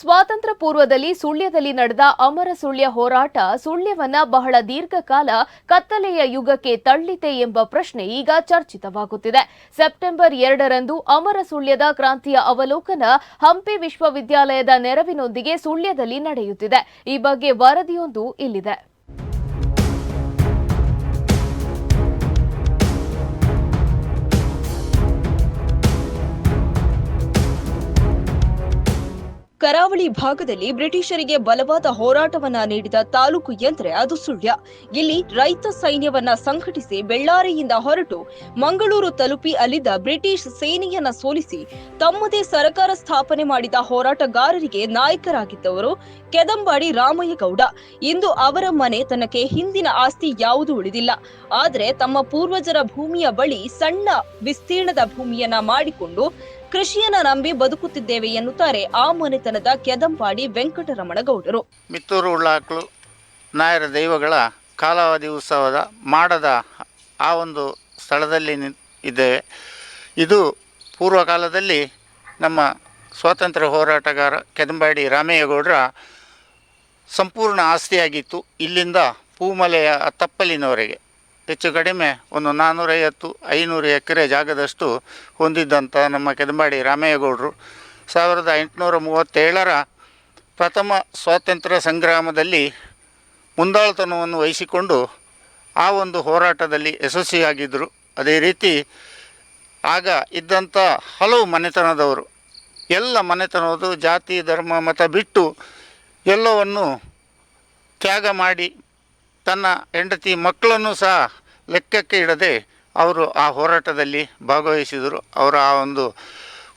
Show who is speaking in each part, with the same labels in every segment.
Speaker 1: ಸ್ವಾತಂತ್ರ್ಯ ಪೂರ್ವದಲ್ಲಿ ಸುಳ್ಯದಲ್ಲಿ ನಡೆದ ಅಮರ ಸುಳ್ಯ ಹೋರಾಟ ಸುಳ್ಯವನ್ನ ಬಹಳ ದೀರ್ಘಕಾಲ ಕತ್ತಲೆಯ ಯುಗಕ್ಕೆ ತಳ್ಳಿತೆ ಎಂಬ ಪ್ರಶ್ನೆ ಈಗ ಚರ್ಚಿತವಾಗುತ್ತಿದೆ. ಸೆಪ್ಟೆಂಬರ್ ಎರಡರಂದು ಅಮರ ಸುಳ್ಯದ ಕ್ರಾಂತಿಯ ಅವಲೋಕನ ಹಂಪಿ ವಿಶ್ವವಿದ್ಯಾಲಯದ ನೆರವಿನೊಂದಿಗೆ ಸುಳ್ಯದಲ್ಲಿ ನಡೆಯುತ್ತಿದೆ. ಈ ಬಗ್ಗೆ ವರದಿಯೊಂದು ಇಲ್ಲಿದೆ.
Speaker 2: ಕರಾವಳಿ ಭಾಗದಲ್ಲಿ ಬ್ರಿಟಿಷರಿಗೆ ಬಲವಾದ ಹೋರಾಟವನ್ನ ನೀಡಿದ ತಾಲೂಕು ಎಂದರೆ ಅದು ಸುಳ್ಯ. ಇಲ್ಲಿ ರೈತ ಸೈನ್ಯವನ್ನ ಸಂಘಟಿಸಿ ಬೆಳ್ಳಾರಿಯಿಂದ ಹೊರಟು ಮಂಗಳೂರು ತಲುಪಿ ಅಲ್ಲಿದ್ದ ಬ್ರಿಟಿಷ್ ಸೇನೆಯನ್ನ ಸೋಲಿಸಿ ತಮ್ಮದೇ ಸರ್ಕಾರ ಸ್ಥಾಪನೆ ಮಾಡಿದ ಹೋರಾಟಗಾರರಿಗೆ ನಾಯಕರಾಗಿದ್ದವರು ಕೆದಂಬಾಡಿ ರಾಮಯ್ಯಗೌಡ. ಇಂದು ಅವರ ಮನೆ ತನಗೆ ಹಿಂದಿನ ಆಸ್ತಿ ಯಾವುದೂ ಉಳಿದಿಲ್ಲ. ಆದರೆ ತಮ್ಮ ಪೂರ್ವಜರ ಭೂಮಿಯ ಬಳಿ ಸಣ್ಣ ವಿಸ್ತೀರ್ಣದ ಭೂಮಿಯನ್ನ ಮಾಡಿಕೊಂಡು ಕೃಷಿಯನ್ನ ನಂಬಿ ಬದುಕುತ್ತಿದ್ದೇವೆ ಎನ್ನುತ್ತಾರೆ ಆ ಮನೆತನದ ಕೆದಂಪಾಡಿ ವೆಂಕಟರಮಣಗೌಡರು.
Speaker 3: ಮಿತ್ತೂರು ಉಳ್ಳಾಕ್ಲು ನಾಯರ ದೈವಗಳ ಕಾಲಾವಧಿ ಉತ್ಸವದ ಮಾಡದ ಆ ಒಂದು ಸ್ಥಳದಲ್ಲಿ ಇದ್ದೇವೆ. ಇದು ಪೂರ್ವಕಾಲದಲ್ಲಿ ನಮ್ಮ ಸ್ವಾತಂತ್ರ್ಯ ಹೋರಾಟಗಾರ ಕೆದಂಬಾಡಿ ರಾಮಯ್ಯಗೌಡರ ಸಂಪೂರ್ಣ ಆಸ್ತಿಯಾಗಿತ್ತು. ಇಲ್ಲಿಂದ ಪೂಮಲೆಯ ತಪ್ಪಲಿನವರೆಗೆ. ಹೆಚ್ಚು ಕಡಿಮೆ ಒಂದು ನಾನ್ನೂರೈವತ್ತು ಐನೂರು ಎಕರೆ ಜಾಗದಷ್ಟು ಹೊಂದಿದ್ದಂಥ ನಮ್ಮ ಕೆದಂಬಾಡಿ ರಾಮಯ್ಯಗೌಡರು. ಸಾವಿರದ ಎಂಟುನೂರ ಮೂವತ್ತೇಳರ ಪ್ರಥಮ ಸ್ವಾತಂತ್ರ್ಯ ಸಂಗ್ರಾಮದಲ್ಲಿ ಮುಂದಾಳ್ತನವನ್ನು ವಹಿಸಿಕೊಂಡು ಆ ಒಂದು ಹೋರಾಟದಲ್ಲಿ ಯಶಸ್ವಿಯಾಗಿದ್ದರು ಅದೇ ರೀತಿ ಆಗ ಇದ್ದಂಥ ಹಲವು ಮನೆತನದವರು, ಎಲ್ಲ ಮನೆತನದ್ದು ಜಾತಿ, ಧರ್ಮ, ಮತ ಬಿಟ್ಟು ಎಲ್ಲವನ್ನು ತ್ಯಾಗ ಮಾಡಿ ತನ್ನ ಹೆಂಡತಿ ಮಕ್ಕಳನ್ನು ಸಹ ಲೆಕ್ಕಕ್ಕೆ ಇಡದೆ ಅವರು ಆ ಹೋರಾಟದಲ್ಲಿ ಭಾಗವಹಿಸಿದರು. ಅವರ ಆ ಒಂದು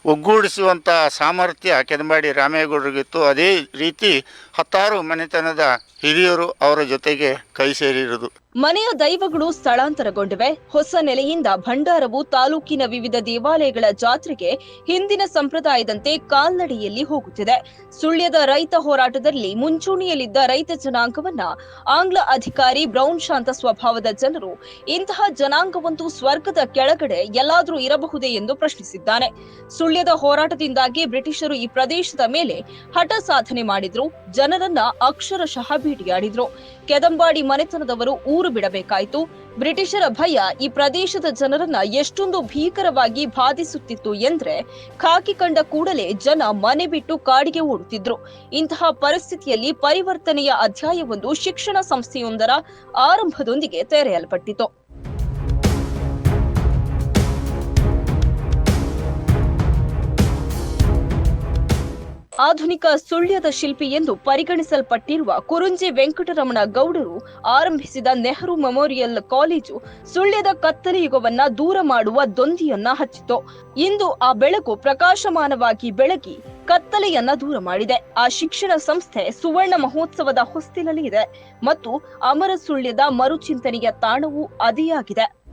Speaker 3: ಒಗ್ಗೂಡಿಸುವಂಥ ಸಾಮರ್ಥ್ಯ ಕೆದಂಬಾಡಿ ರಾಮೇಗೌಡರಿಗಿತ್ತು. ಅದೇ ರೀತಿ ಹತ್ತಾರು ಮನೆತನದ ಹಿರಿಯರು ಅವರ ಜೊತೆಗೆ ಕೈ ಸೇರಿರುವುದು.
Speaker 2: ಮನೆಯ ದೈವಗಳು ಸ್ಥಳಾಂತರಗೊಂಡಿವೆ. ಹೊಸ ನೆಲೆಯಿಂದ ಭಂಡಾರವು ತಾಲೂಕಿನ ವಿವಿಧ ದೇವಾಲಯಗಳ ಜಾತ್ರೆಗೆ ಹಿಂದಿನ ಸಂಪ್ರದಾಯದಂತೆ ಕಾಲ್ನಡಿಯಲ್ಲಿ ಹೋಗುತ್ತಿದೆ. ಸುಳ್ಯದ ರೈತ ಹೋರಾಟದಲ್ಲಿ ಮುಂಚೂಣಿಯಲ್ಲಿದ್ದ ರೈತ ಜನಾಂಗವನ್ನ ಆಂಗ್ಲ ಅಧಿಕಾರಿ ಬ್ರೌನ್ ಶಾಂತ ಸ್ವಭಾವದ ಜನರು ಇಂತಹ ಜನಾಂಗವಂತೂ ಸ್ವರ್ಗದ ಕೆಳಗಡೆ ಎಲ್ಲಾದರೂ ಇರಬಹುದೇ ಎಂದು ಪ್ರಶ್ನಿಸಿದ್ದಾನೆ. ಸುಳ್ಯದ ಹೋರಾಟದಿಂದಾಗಿ ಬ್ರಿಟಿಷರು ಈ ಪ್ರದೇಶದ ಮೇಲೆ ಹಠ ಸಾಧನೆ ಮಾಡಿದ್ರು. ಜನರನ್ನ ಅಕ್ಷರಶಃ ಭೇಟಿಯಾಡಿದ್ರು ಕೆದಂಬಾಡಿ ಮನೆತನದವರು ಊರು ಬಿಡಬೇಕಾಯಿತು. ಬ್ರಿಟಿಷರ ಭಯ ಈ ಪ್ರದೇಶದ ಜನರನ್ನ ಎಷ್ಟೊಂದು ಭೀಕರವಾಗಿ ಬಾಧಿಸುತ್ತಿತ್ತು ಎಂದ್ರೆ ಖಾಕಿ ಕಂಡ ಕೂಡಲೇ ಜನ ಮನೆ ಬಿಟ್ಟು ಕಾಡಿಗೆ ಓಡುತ್ತಿದ್ರು. ಇಂತಹ ಪರಿಸ್ಥಿತಿಯಲ್ಲಿ ಪರಿವರ್ತನೆಯ ಅಧ್ಯಾಯವೊಂದು ಶಿಕ್ಷಣ ಸಂಸ್ಥೆಯೊಂದರ ಆರಂಭದೊಂದಿಗೆ ತೆರೆಯಲ್ಪಟ್ಟಿತು. ಆಧುನಿಕ ಸುಳ್ಯದ ಶಿಲ್ಪಿ ಎಂದು ಪರಿಗಣಿಸಲ್ಪಟ್ಟಿರುವ ಕುರುಂಜಿ ವೆಂಕಟರಮಣ ಗೌಡರು ಆರಂಭಿಸಿದ ನೆಹರು ಮೆಮೋರಿಯಲ್ ಕಾಲೇಜು ಸುಳ್ಯದ ಕತ್ತಲೆ ಯುಗವನ್ನ ದೂರ ಮಾಡುವ ದೊಂದಿಯನ್ನ ಹಚ್ಚಿತು. ಇಂದು ಆ ಬೆಳಕು ಪ್ರಕಾಶಮಾನವಾಗಿ ಬೆಳಗಿ ಕತ್ತಲೆಯನ್ನ ದೂರ ಮಾಡಿದೆ. ಆ ಶಿಕ್ಷಣ ಸಂಸ್ಥೆ ಸುವರ್ಣ ಮಹೋತ್ಸವದ ಹೊಸ್ತಿಲಲ್ಲಿ ಇದೆ. ಮತ್ತು ಅಮರ ಸುಳ್ಯದ ಮರುಚಿಂತನೆಯ ತಾಣವೂ ಅದಿಯಾಗಿದೆ.